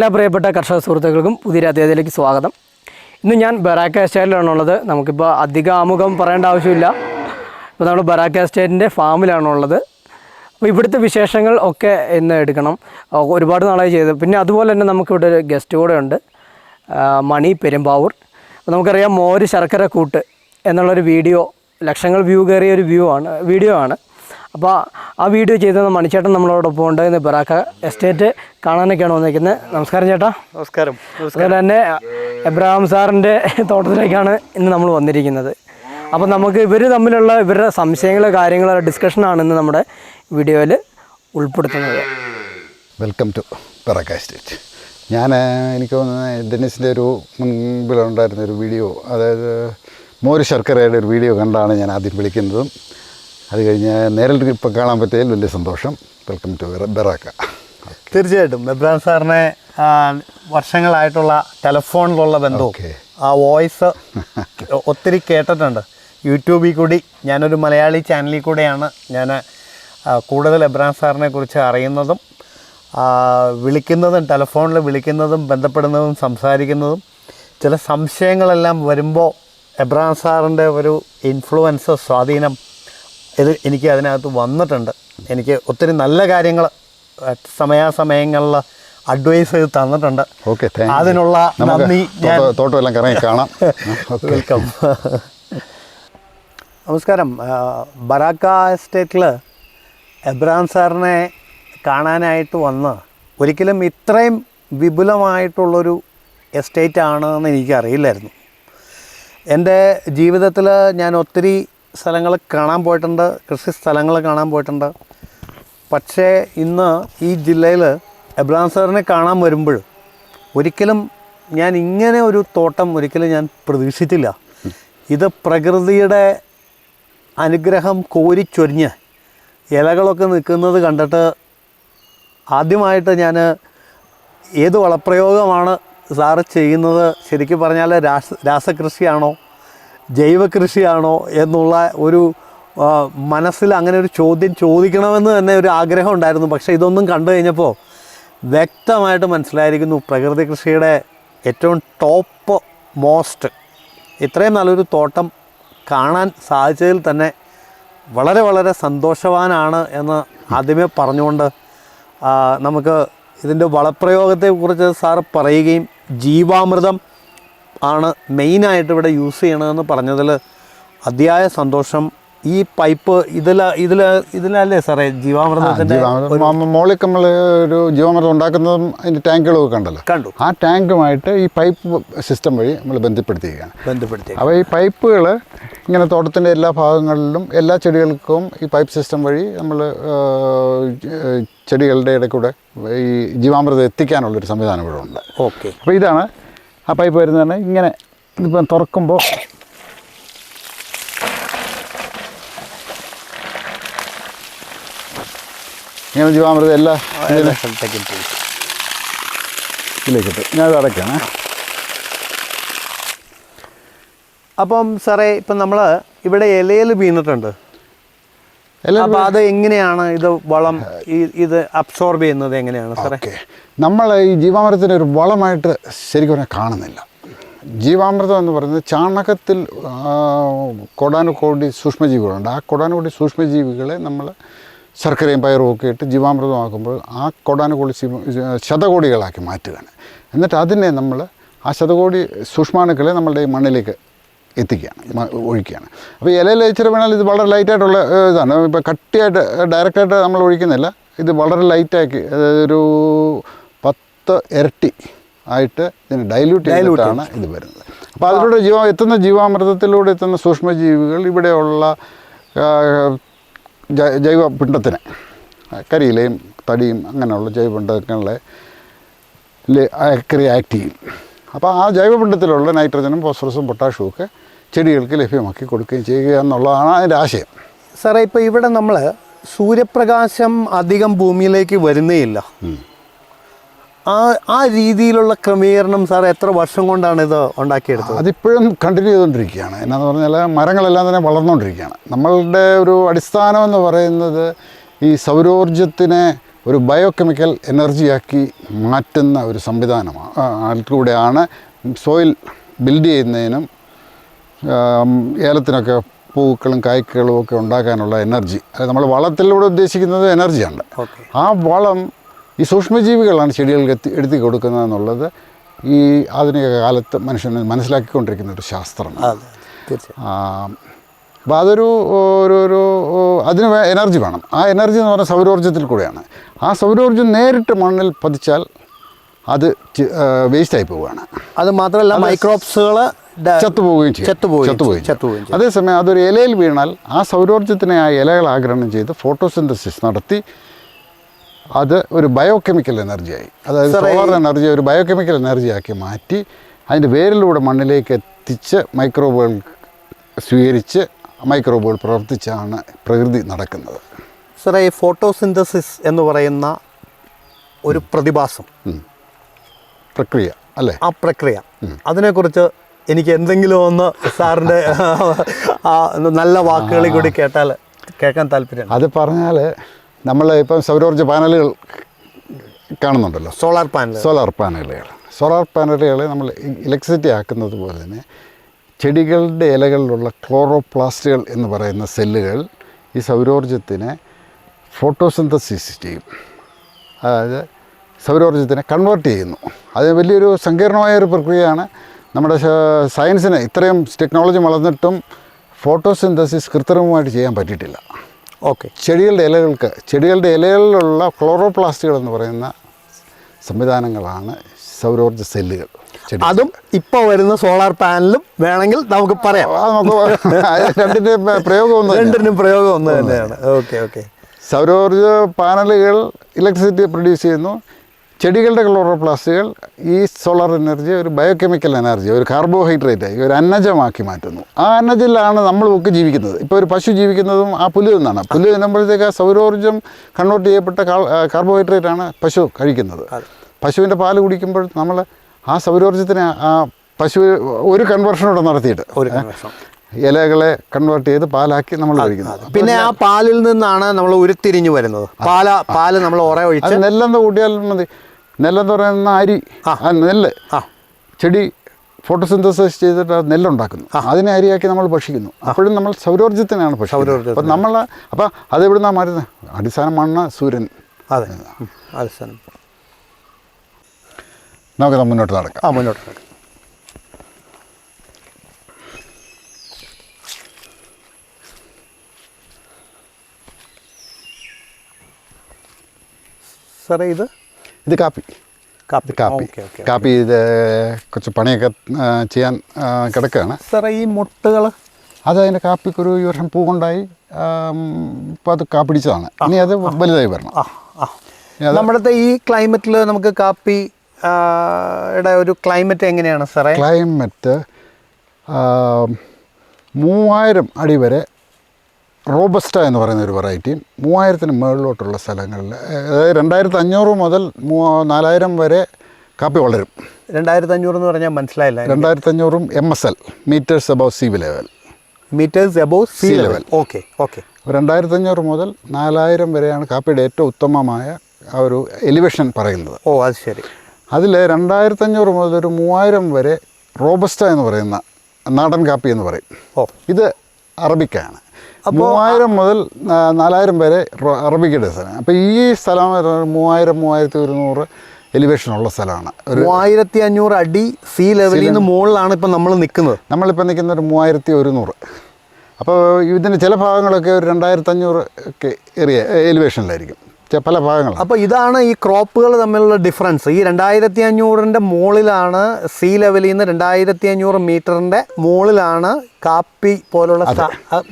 എല്ലാ പ്രിയപ്പെട്ട കർഷക സുഹൃത്തുക്കൾക്കും പുതിയൊരു അതേതിലേക്ക് സ്വാഗതം. ഇന്ന് ഞാൻ ബറാക്ക എസ്റ്റേറ്റിലാണുള്ളത്. നമുക്കിപ്പോൾ അധിക ആമുഖം പറയേണ്ട ആവശ്യമില്ല. ഇപ്പോൾ നമ്മൾ ബറാക്ക എസ്റ്റേറ്റിന്റെ ഫാമിലാണുള്ളത്. അപ്പോൾ ഇവിടുത്തെ വിശേഷങ്ങൾ ഒക്കെ ഇന്ന് എടുക്കണം. ഒരുപാട് നാളായി ചെയ്തു. പിന്നെ അതുപോലെ തന്നെ നമുക്കിവിടെ ഒരു ഗസ്റ്റ് കൂടെ ഉണ്ട്. മണി പെരുമ്പാവൂർ. നമുക്കറിയാം മോര് ശർക്കര കൂട്ട് എന്നുള്ളൊരു വീഡിയോ ലക്ഷങ്ങൾ വ്യൂ കയറിയ ഒരു വ്യൂ ആണ് വീഡിയോ ആണ്. അപ്പോൾ ആ വീഡിയോ ചെയ്തത് മണിച്ചേട്ടൻ നമ്മളോടൊപ്പം ഉണ്ട് ഇന്ന് ബറാക്ക എസ്റ്റേറ്റ് കാണാനൊക്കെയാണ് വന്നിരിക്കുന്നത്. നമസ്കാരം ചേട്ടാ. നമസ്കാരം. അതുപോലെ തന്നെ എബ്രഹാം സാറിന്റെ തോട്ടത്തിലേക്കാണ് ഇന്ന് നമ്മൾ വന്നിരിക്കുന്നത്. അപ്പോൾ നമുക്ക് ഇവർ തമ്മിലുള്ള ഇവരുടെ സംശയങ്ങൾ കാര്യങ്ങൾ ഡിസ്കഷനാണ് ഇന്ന് നമ്മുടെ വീഡിയോയിൽ ഉൾപ്പെടുത്തുന്നത്. വെൽക്കം ടു ബറാക്ക എസ്റ്റേറ്റ്. ഞാൻ എനിക്ക് തോന്നുന്നത് ഡെന്നിസിന്റെ ഒരു മുൻപിലുണ്ടായിരുന്ന ഒരു വീഡിയോ അതായത് മോര് ശർക്കരയുടെ ഒരു വീഡിയോ കണ്ടാണ് ഞാൻ ആദ്യം വിളിക്കുന്നതും. അത് കഴിഞ്ഞ് നേരിൽ ഇപ്പം കാണാൻ പറ്റിയതിൽ വലിയ സന്തോഷം. വെൽക്കം ടു ബെറാക്ക തീർച്ചയായിട്ടും. ബെബ്രാൻ സാറിനെ വർഷങ്ങളായിട്ടുള്ള ടെലഫോണിലുള്ള ബന്ധവും. ആ വോയിസ് ഒത്തിരി കേട്ടിട്ടുണ്ട്. യൂട്യൂബിൽ കൂടി ഞാനൊരു മലയാളി ചാനലിൽ കൂടെയാണ് ഞാൻ കൂടുതൽ എബ്രാൻ സാറിനെ കുറിച്ച് അറിയുന്നതും വിളിക്കുന്നതും ടെലഫോണിൽ വിളിക്കുന്നതും ബന്ധപ്പെടുന്നതും സംസാരിക്കുന്നതും ചില സംശയങ്ങളെല്ലാം വരുമ്പോൾ എബ്രാൻ സാറിന്റെ ഒരു ഇൻഫ്ലുവൻസ് സ്വാധീനം ഇത് എനിക്ക് അതിനകത്ത് വന്നിട്ടുണ്ട്. എനിക്ക് ഒത്തിരി നല്ല കാര്യങ്ങൾ സമയാസമയങ്ങളിൽ അഡ്വൈസ് ചെയ്ത് തന്നിട്ടുണ്ട്. ഓക്കെ അതിനുള്ള നന്ദി ഞാൻ തോട്ടം എല്ലാം കറങ്ങി കാണാം. വെൽക്കം നമസ്കാരം. ബറാക്ക എസ്റ്റേറ്റിൽ എബ്രാം സാറിനെ കാണാനായിട്ട് വന്ന് ഒരിക്കലും ഇത്രയും വിപുലമായിട്ടുള്ളൊരു എസ്റ്റേറ്റ് ആണെന്ന് എനിക്കറിയില്ലായിരുന്നു. എന്റെ ജീവിതത്തിൽ ഞാൻ ഒത്തിരി സ്ഥലങ്ങൾ കാണാൻ പോയിട്ടുണ്ട് കൃഷി സ്ഥലങ്ങൾ കാണാൻ പോയിട്ടുണ്ട്. പക്ഷേ ഇന്ന് ഈ ജില്ലയിൽ എബ്രാം സാറിനെ കാണാൻ വരുമ്പോൾ ഒരിക്കലും ഞാൻ ഇങ്ങനെ ഒരു തോട്ടം ഒരിക്കലും ഞാൻ പ്രതീക്ഷിച്ചില്ല ഇത് പ്രകൃതിയുടെ അനുഗ്രഹം കോരിച്ചൊരിഞ്ഞ് ഇലകളൊക്കെ നിൽക്കുന്നത് കണ്ടിട്ട് ആദ്യമായിട്ട് ഞാൻ ഏത് വളപ്രയോഗമാണ് സാറ് ചെയ്യുന്നത് ശരിക്കും പറഞ്ഞാൽ രാസ രാസകൃഷിയാണോ ജൈവ കൃഷിയാണോ എന്നുള്ള ഒരു മനസ്സിൽ അങ്ങനെ ഒരു ചോദ്യം ചോദിക്കണമെന്ന് തന്നെ ഒരു ആഗ്രഹം ഉണ്ടായിരുന്നു. പക്ഷേ ഇതൊന്നും കണ്ടു കഴിഞ്ഞപ്പോൾ വ്യക്തമായിട്ട് മനസ്സിലായിരിക്കുന്നു പ്രകൃതി കൃഷിയുടെ ഏറ്റവും ടോപ്പ് മോസ്റ്റ് ഇത്രയും നല്ലൊരു തോട്ടം കാണാൻ സാധിച്ചതിൽ തന്നെ വളരെ വളരെ സന്തോഷവാനാണ് എന്ന് ആദ്യമേ പറഞ്ഞുകൊണ്ട് നമുക്ക് ഇതിന്റെ വളപ്രയോഗത്തെക്കുറിച്ച് സാർ പറയുകയും ജീവാമൃതം ആണ് മെയിനായിട്ട് ഇവിടെ യൂസ് ചെയ്യണമെന്ന് പറഞ്ഞതിൽ അതിയായ സന്തോഷം. ഈ പൈപ്പ് ഇതില ഇതിൽ ഇതിലല്ലേ സാറേ ജീവാമൃതത്തിന്റെ മോളിൽ നമ്മൾ ഒരു ജീവാമൃതം ഉണ്ടാക്കുന്നതും അതിന്റെ ടാങ്കുകളും ഒക്കെ ഉണ്ടല്ലോ കണ്ടു. ആ ടാങ്കുമായിട്ട് ഈ പൈപ്പ് സിസ്റ്റം വഴി നമ്മൾ ബന്ധപ്പെടുത്തിയിരിക്കുകയാണ്. ബന്ധപ്പെടുത്തി അപ്പോൾ ഈ പൈപ്പുകൾ ഇങ്ങനെ തോട്ടത്തിന്റെ എല്ലാ ഭാഗങ്ങളിലും എല്ലാ ചെടികൾക്കും ഈ പൈപ്പ് സിസ്റ്റം വഴി നമ്മൾ ചെടികളുടെ ഇടയ്ക്കൂടെ കൂടെ ഈ ജീവാമൃതം എത്തിക്കാനുള്ളൊരു സംവിധാനം ഇവിടെ ഉണ്ട്. ഓക്കെ. അപ്പോൾ ഇതാണ് ആ പൈപ്പ് വരുന്നതാണ്. ഇങ്ങനെ ഇതിപ്പം തുറക്കുമ്പോൾ ഇങ്ങനെ ജീവാമൃതം എല്ലാം സ്ഥലത്തേക്കും പോയി ഇതിലേക്ക് ഞാൻ ഇത് അടയ്ക്കാണ്. അപ്പം സാറേ ഇപ്പം നമ്മൾ ഇവിടെ ഇലയിൽ വീണിട്ടുണ്ട്. അപ്പോൾ അത് എങ്ങനെയാണ് ഇത് വളം ഇത് അബ്സോർബ് ചെയ്യുന്നത് എങ്ങനെയാണ് സാറേ? നമ്മൾ ഈ ജീവാമൃതത്തിന് ഒരു വളമായിട്ട് ശരിക്കും പറഞ്ഞാൽ കാണുന്നില്ല. ജീവാമൃതം എന്ന് പറയുന്നത് ചാണകത്തിൽ കൊടാനുകോടി സൂക്ഷ്മജീവികളുണ്ട്. ആ കോടാനുകോടി സൂക്ഷ്മജീവികളെ നമ്മൾ ശർക്കരയും പയറും ഒക്കെ ഇട്ട് ജീവാമൃതമാക്കുമ്പോൾ ആ കൊടാനുകോടി ശതകോടികളാക്കി മാറ്റുകയാണ്. എന്നിട്ട് അതിനെ നമ്മൾ ആ ശതകോടി സൂക്ഷ്മാണുക്കളെ നമ്മളുടെ ഈ മണ്ണിലേക്ക് എത്തിക്കുകയാണ് ഒഴിക്കുകയാണ്. അപ്പോൾ ഇലയിൽ ഇച്ചിരി വേണമെങ്കിൽ ഇത് വളരെ ലൈറ്റായിട്ടുള്ള ഇതാണ്. ഇപ്പോൾ കട്ടിയായിട്ട് ഡയറക്റ്റായിട്ട് നമ്മൾ ഒഴിക്കുന്നില്ല. ഇത് വളരെ ലൈറ്റാക്കി അതായത് ഒരു പത്ത് ഇരട്ടി ആയിട്ട് ഇതിന് ഡൈല്യൂട്ട് ചെയ്തിട്ടാണ് ഇത് വരുന്നത്. അപ്പോൾ അതിലൂടെ ജീവ എത്തുന്ന ജീവാമൃതത്തിലൂടെ എത്തുന്ന സൂക്ഷ്മജീവികൾ ഇവിടെയുള്ള ജൈവ പിണ്ടത്തിനെ കരിയിലയും തടിയും അങ്ങനെയുള്ള ജൈവ പിണ്ടങ്ങളെ അക്കറി ആക്ട് ചെയ്യും അപ്പോൾ ആ ജൈവപിണ്ഡത്തിലുള്ള നൈട്രജനും ഫോസ്ഫറസും പൊട്ടാഷ്യവും ഒക്കെ ചെടികൾക്ക് ലഭ്യമാക്കി കൊടുക്കുകയും ചെയ്യുക എന്നുള്ളതാണ് അതിന്റെ ആശയം. സാറേ ഇപ്പോൾ ഇവിടെ നമ്മൾ സൂര്യപ്രകാശം അധികം ഭൂമിയിലേക്ക് വരുന്നേയില്ല. ആ ആ രീതിയിലുള്ള ക്രമീകരണം സാർ എത്ര വർഷം കൊണ്ടാണ് ഇത് ഉണ്ടാക്കിയെടുത്തത്? അതിപ്പോഴും കണ്ടിന്യൂ ചെയ്തുകൊണ്ടിരിക്കുകയാണ്. എന്നാന്ന് പറഞ്ഞാൽ മരങ്ങളെല്ലാം തന്നെ വളർന്നുകൊണ്ടിരിക്കുകയാണ്. നമ്മളുടെ ഒരു അടിസ്ഥാനം എന്ന് പറയുന്നത് ഈ സൗരോർജത്തിനെ ഒരു ബയോകെമിക്കൽ എനർജിയാക്കി മാറ്റുന്ന ഒരു സംവിധാനമാണ് അതിലൂടെയാണ് സോയിൽ ബിൽഡ് ചെയ്യുന്നതിനും ഏലത്തിനൊക്കെ പൂക്കളും കായ്ക്കളും ഒക്കെ ഉണ്ടാക്കാനുള്ള എനർജി. അതായത് നമ്മൾ വളത്തിലൂടെ ഉദ്ദേശിക്കുന്നത് എനർജിയാണ്. ആ വളം ഈ സൂക്ഷ്മജീവികളാണ് ചെടികൾക്ക് എത്തി എടുത്തി കൊടുക്കുന്നത് എന്നുള്ളത് ഈ ആധുനിക കാലത്ത് മനുഷ്യന് മനസ്സിലാക്കിക്കൊണ്ടിരിക്കുന്ന ഒരു ശാസ്ത്രമാണ്. അപ്പോൾ അതൊരു ഒരു ഒരു അതിന് എനർജി വേണം. ആ എനർജി എന്ന് പറഞ്ഞാൽ സൗരോർജത്തിൽ കൂടെയാണ്. ആ സൗരോർജം നേരിട്ട് മണ്ണിൽ പതിച്ചാൽ അത് വേസ്റ്റായി പോവുകയാണ്. അത് മാത്രമല്ല മൈക്രോബ്സുകൾ ചത്തുപോവുകയും ചെയ്യും. ചത്തുപോയി ചെയ്യും. അതേസമയം അതൊരു ഇലയിൽ വീണാൽ ആ സൗരോർജത്തിനെ ആ ഇലകൾ ആഗിരണം ചെയ്ത് ഫോട്ടോസിന്തസിസ് നടത്തി അത് ഒരു ബയോകെമിക്കൽ എനർജിയായി. അതായത് സോളാർ എനർജി ഒരു ബയോകെമിക്കൽ എനർജിയാക്കി മാറ്റി അതിന്റെ വേരിലൂടെ മണ്ണിലേക്ക് എത്തിച്ച് മൈക്രോബുകൾ സ്വീകരിച്ച് മൈക്രോബുകൾ പ്രവർത്തിച്ചാണ് പ്രകൃതി നടക്കുന്നത്. സാറേ ഈ ഫോട്ടോസിന്തസിസ് എന്ന് പറയുന്ന ഒരു പ്രതിഭാസം. പ്രക്രിയ അല്ലേ? ആ പ്രക്രിയ. അതിനെക്കുറിച്ച് എനിക്ക് എന്തെങ്കിലും ഒന്ന് സാറിന്റെ നല്ല വാക്കുകളിൽ കൂടി കേട്ടാൽ കേൾക്കാൻ താല്പര്യം അത് പറഞ്ഞാൽ നമ്മൾ ഇപ്പം സൗരോർജ പാനലുകൾ കാണുന്നുണ്ടല്ലോ. സോളാർ പാനൽ സോളാർ പാനലുകൾ. സോളാർ പാനലുകൾ നമ്മൾ ഇലക്ട്രിസിറ്റി ആക്കുന്നത് പോലെ തന്നെ ചെടികളുടെ ഇലകളിലുള്ള ക്ലോറോപ്ലാസ്റ്റുകൾ എന്ന് പറയുന്ന സെല്ലുകൾ ഈ സൗരോർജത്തിനെ ഫോട്ടോസിന്തസിസ് ചെയ്യും. അതായത് സൗരോർജത്തിനെ കൺവേർട്ട് ചെയ്യുന്നു. അത് വലിയൊരു സങ്കീർണമായ ഒരു പ്രക്രിയയാണ്. നമ്മുടെ സയൻസിന് ഇത്രയും ടെക്നോളജി വളർന്നിട്ടും ഫോട്ടോസിന്തസിസ് കൃത്രിമമായിട്ട് ചെയ്യാൻ പറ്റിയിട്ടില്ല. ഓക്കെ. ചെടികളുടെ ഇലകൾക്ക് ചെടികളുടെ ഇലകളിലുള്ള ക്ലോറോപ്ലാസ്റ്റുകൾ എന്ന് പറയുന്ന സംവിധാനങ്ങളാണ് സൗരോർജ സെല്ലുകൾ. അതും ഇപ്പോൾ വരുന്ന സോളാർ പാനലും വേണമെങ്കിൽ നമുക്ക് പറയാം. രണ്ടിന്റെ പ്രയോഗം. രണ്ടിനും പ്രയോഗം ഒന്ന് തന്നെയാണ്. Okay okay. സൗരോർജ പാനലുകൾ ഇലക്ട്രിസിറ്റി പ്രൊഡ്യൂസ് ചെയ്യുന്നു. ചെടികളുടെ ക്ലോറോപ്ലാസ്റ്റുകൾ ഈ സോളാർ എനർജി ഒരു ബയോകെമിക്കൽ എനർജി ഒരു കാർബോഹൈഡ്രേറ്റ് ആയി ഒരു അന്നജമാക്കി മാറ്റുന്നു. ആ അന്നജത്തിലാണ് നമ്മളൊക്കെ ജീവിക്കുന്നത്. ഇപ്പോൾ ഒരു പശു ജീവിക്കുന്നതും ആ പുല്ല് നിന്നാണ് പുല്ല് തിന്നുമ്പോഴത്തേക്ക് ആ സൗരോർജം കൺവേർട്ട് ചെയ്യപ്പെട്ട കാർബോഹൈഡ്രേറ്റ് ആണ് പശു കഴിക്കുന്നത്. പശുവിന്റെ പാൽ കുടിക്കുമ്പോൾ നമ്മൾ ആ സൗരോർജത്തിന് ആ പശു ഒരു കൺവേർഷനോടെ നടത്തിയിട്ട്. ഒരു കൺവെർഷൻ ഇലകളെ കൺവേർട്ട് ചെയ്ത് പാലാക്കി നമ്മൾ കഴിക്കുന്നത് പിന്നെ ആ പാലിൽ നിന്നാണ് നമ്മൾ ഉരുത്തിരിഞ്ഞു വരുന്നത്. പാല പാൽ നമ്മൾ ഉറ ഒഴിച്ച് നെല്ലെന്ന് കൂട്ടിയാൽ മതി. നെല്ലെന്ന് പറയുന്ന അരി നെല്ല്. ആ. ചെടി ഫോട്ടോസിന്തസിസ് ചെയ്തിട്ട് നെല്ലുണ്ടാക്കുന്നു. അതിനെ അരിയാക്കി നമ്മൾ ഭക്ഷിക്കുന്നു. അപ്പോഴും നമ്മൾ സൗരോർജത്തിനാണ് ഭക്ഷിക്കുന്നത്. അപ്പം നമ്മൾ അപ്പം അതെവിടുന്നാണ് മാറുന്നത്? അടിസ്ഥാനം മണ്ണ് സൂര്യൻ. അതെ. ഉം. നമുക്ക് മുന്നോട്ട് നടക്കാം. ആ മുന്നോട്ട് നടക്കാം. സാറേ ഇത്? ഇത് കാപ്പി. കാപ്പി. കാപ്പി. കാപ്പി ഇത് കുറച്ച് പണിയൊക്കെ ചെയ്യാൻ കിടക്കുകയാണ്. സാറേ ഈ മുട്ടുകൾ അത് അതിന്റെ കാപ്പിക്കൊരു ഈ വർഷം പൂ കൊണ്ടായി ഇപ്പോൾ അത് കാപ്പിടിച്ചതാണ് ഇനി അത് വലുതായി വരണം. നമ്മുടെ ഈ ക്ലൈമറ്റിൽ നമുക്ക് കാപ്പി ഒരു ക്ലൈമറ്റ് എങ്ങനെയാണ് സാറേ? ക്ലൈമറ്റ് മൂവായിരം അടി വരെ റോബസ്റ്റ എന്ന് പറയുന്ന ഒരു വെറൈറ്റി. മൂവായിരത്തിന് മുകളിലോട്ടുള്ള സ്ഥലങ്ങളിൽ അതായത് രണ്ടായിരത്തി അഞ്ഞൂറ് മുതൽ മൂ നാലായിരം വരെ കാപ്പി വളരും. രണ്ടായിരത്തി അഞ്ഞൂറ് എന്ന് പറഞ്ഞാൽ മനസ്സിലായില്ല രണ്ടായിരത്തി അഞ്ഞൂറും M S L meters above sea level meters above sea level. Okay okay രണ്ടായിരത്തി അഞ്ഞൂറ് മുതൽ നാലായിരം വരെയാണ് കാപ്പിയുടെ ഏറ്റവും ഉത്തമമായ ആ ഒരു എലിവേഷൻ പറയുന്നത്. ഓ അത് ശരി. അതിൽ രണ്ടായിരത്തി അഞ്ഞൂറ് മുതൽ ഒരു മൂവായിരം വരെ റോബസ്റ്റ എന്ന് പറയുന്ന നാടൻ കാപ്പി എന്ന് പറയും. ഓ. ഇത് അറബിക്കാണ് മൂവായിരം മുതൽ നാലായിരം വരെ അറബിക്കയുടെ സ്ഥലം അപ്പോൾ ഈ സ്ഥലം മൂവായിരം മൂവായിരത്തി ഒരുന്നൂറ് എലിവേഷൻ ഉള്ള സ്ഥലമാണ്. ഒരു മൂവായിരത്തി അഞ്ഞൂറ് അടി സീ ലെവലിൽ നിന്ന് മുകളിലാണ് ഇപ്പം നമ്മൾ നിൽക്കുന്നത്. നമ്മളിപ്പോൾ നിൽക്കുന്ന ഒരു മൂവായിരത്തി ഒരുന്നൂറ് അപ്പോൾ ഇതിന്റെ ചില ഭാഗങ്ങളൊക്കെ ഒരു രണ്ടായിരത്തി അഞ്ഞൂറ് ഒക്കെ എറിയ എലിവേഷനിലായിരിക്കും പല ഭാഗങ്ങൾ അപ്പോൾ ഇതാണ് ഈ ക്രോപ്പുകൾ തമ്മിലുള്ള ഡിഫറൻസ് ഈ രണ്ടായിരത്തി അഞ്ഞൂറിന്റെ മുകളിലാണ് സീ ലെവലിൽ നിന്ന് രണ്ടായിരത്തി അഞ്ഞൂറ് മീറ്ററിന്റെ മുകളിലാണ് കാപ്പി പോലുള്ള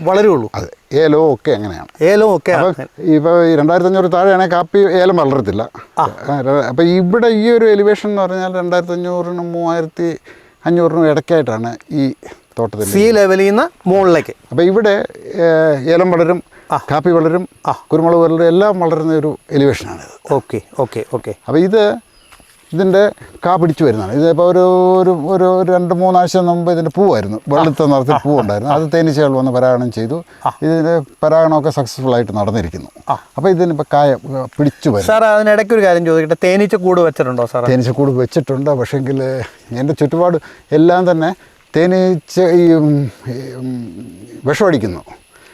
വളരുള്ളൂ. അതെ ഏലോ ഒക്കെ അങ്ങനെയാണ്. ഏലോ ഒക്കെ ഇപ്പോൾ ഈ രണ്ടായിരത്തി അഞ്ഞൂറ് താഴെയാണെങ്കിൽ കാപ്പി ഏലം വളരത്തില്ല. അപ്പോൾ ഇവിടെ ഈ ഒരു എലിവേഷൻ എന്ന് പറഞ്ഞാൽ രണ്ടായിരത്തി അഞ്ഞൂറിനും മൂവായിരത്തി അഞ്ഞൂറിനും ഇടയ്ക്കായിട്ടാണ് ഈ തോട്ടത്തിൽ സീ ലെവലിൽ നിന്ന് മുകളിലേക്ക്. അപ്പോൾ ഇവിടെ ഏലം വളരും. കാപ്പി വളരും കുരുമുളക് വളരും എല്ലാം വളരുന്ന ഒരു എലിവേഷനാണിത് ഓക്കെ ഓക്കെ ഓക്കെ. അപ്പോൾ ഇത് ഇതിന്റെ കാ പിടിച്ചു വരുന്നതാണ്. ഇതിപ്പോൾ ഒരു ഒരു ഒരു രണ്ട് മൂന്നാഴ്ച മുമ്പ് ഇതിന്റെ പൂവായിരുന്നു. വെളുത്ത നിറത്തിൽ പൂവുണ്ടായിരുന്നു. അത് തേനീച്ചകൾ വന്ന് പരാഗണം ചെയ്തു. ഇതിന്റെ പരാഗണമൊക്കെ സക്സസ്ഫുൾ ആയിട്ട് നടന്നിരിക്കുന്നു. അപ്പോൾ ഇതിനിപ്പോൾ കായ പിടിച്ചു വരും സാർ അതിനിടയ്ക്ക് ഒരു കാര്യം ചോദിക്കട്ടെ. തേനീച്ച കൂട് വെച്ചിട്ടുണ്ടോ സാർ തേനീച്ച കൂട് വെച്ചിട്ടുണ്ട്. പക്ഷേങ്കിൽ എന്റെ ചുറ്റുപാട് എല്ലാം തന്നെ തേനീച്ച ഈ വിഷമടിക്കുന്നു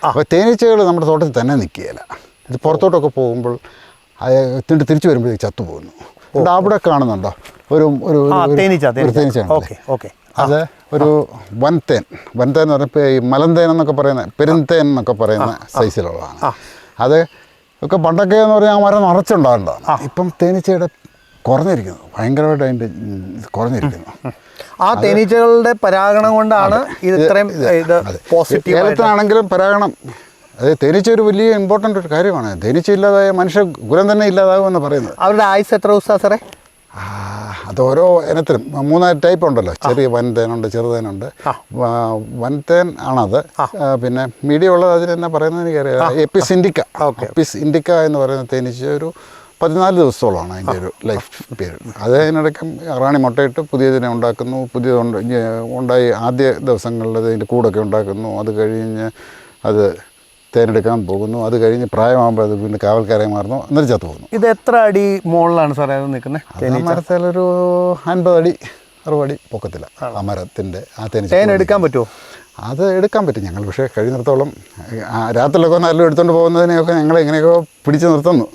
അപ്പോൾ തേനീച്ചകൾ നമ്മുടെ തോട്ടത്തിൽ തന്നെ നിൽക്കുകയില്ല. ഇത് പുറത്തോട്ടൊക്കെ പോകുമ്പോൾ അത് തിരിച്ചു വരുമ്പോഴേക്ക് ചത്തു പോകുന്നു അവിടെ കാണുന്നുണ്ടോ? ഒരു ഒരു തേനീച്ച അത് ഒരു വൻതേൻ. വൻതേൻ എന്ന് പറഞ്ഞപ്പോൾ ഈ മലന്തേൻ എന്നൊക്കെ പറയുന്ന പെരുന്തേൻ എന്നൊക്കെ പറയുന്ന സൈസിലുള്ളതാണ്. അത് ഒക്കെ പണ്ടൊക്കെ എന്ന് പറഞ്ഞാൽ മരം നിറച്ചുണ്ടാകേണ്ടതാണ് ഇപ്പം തേനീച്ചയുടെ കുറഞ്ഞിരിക്കുന്നു. ഭയങ്കരമായിട്ട് അതിന്റെ കുറഞ്ഞിരിക്കുന്നു. ആ തേനീച്ചകളുടെ പരാഗണം കൊണ്ടാണ് ഇത് ഇത്രയും ഇത് പോസിറ്റീവ് ഏലത്തിനാണെങ്കിലും പരാഗണം. അത് തേനീച്ച ഒരു വലിയ ഇമ്പോർട്ടന്റ് ഒരു കാര്യമാണ്. തേനീച്ച ഇല്ലാതായ മനുഷ്യ കുലം തന്നെ ഇല്ലാതാകുമെന്ന് പറയുന്നത്. അവരുടെ ആയുസ് എത്ര ദിവസമാണ് സാറേ? അത് ഓരോ ഇനത്തിലും. മൂന്നാൽ ടൈപ്പ് ഉണ്ടല്ലോ. ചെറിയ വൻതേനുണ്ട് ചെറുതേനുണ്ട് വൻതേൻ ആണത്. പിന്നെ മീഡിയ ഉള്ളത് അതിന് എന്നാ പറയുന്നത് എനിക്കറിയാം. എപ്പിസ് ഇൻഡിക്ക എപ്പിസ് ഇൻഡിക്ക എന്ന് പറയുന്ന തേനീച്ച ഒരു പതിനാല് ദിവസത്തോളമാണ് അതിന്റെ ഒരു ലൈഫ് പീരീഡ്. അത് അതിനിടയ്ക്ക് റാണി മുട്ടയിട്ട് പുതിയതിനെ ഉണ്ടാക്കുന്നു. പുതിയത് ഉണ്ടായി ആദ്യ ദിവസങ്ങളിൽ അതിന്റെ കൂടൊക്കെ ഉണ്ടാക്കുന്നു. അത് കഴിഞ്ഞ് അത് തേനെടുക്കാൻ പോകുന്നു. അത് കഴിഞ്ഞ് പ്രായമാകുമ്പോൾ അത് പിന്നെ കാവൽക്കാരായി മാറുന്നു. എന്നിട്ട് ചത്തു പോകുന്നു. ഇത് എത്ര അടി മുകളിലാണ് സാറേ അത് നിൽക്കുന്നത്? മരത്തിലൊരു അൻപത് അടി അറുപത് അടി പൊക്കത്തില്ല ആ മരത്തിന്റെ ആ തേനീച്ച തേൻ എടുക്കാൻ പറ്റുമോ? അത് എടുക്കാൻ പറ്റും. ഞങ്ങൾ പക്ഷേ കഴിഞ്ഞിടത്തോളം രാത്രിയിലൊക്കെ നല്ല എടുത്തുകൊണ്ട് പോകുന്നതിനെയൊക്കെ ഞങ്ങൾ എങ്ങനെയൊക്കെ പിടിച്ചു നിർത്തുന്നു.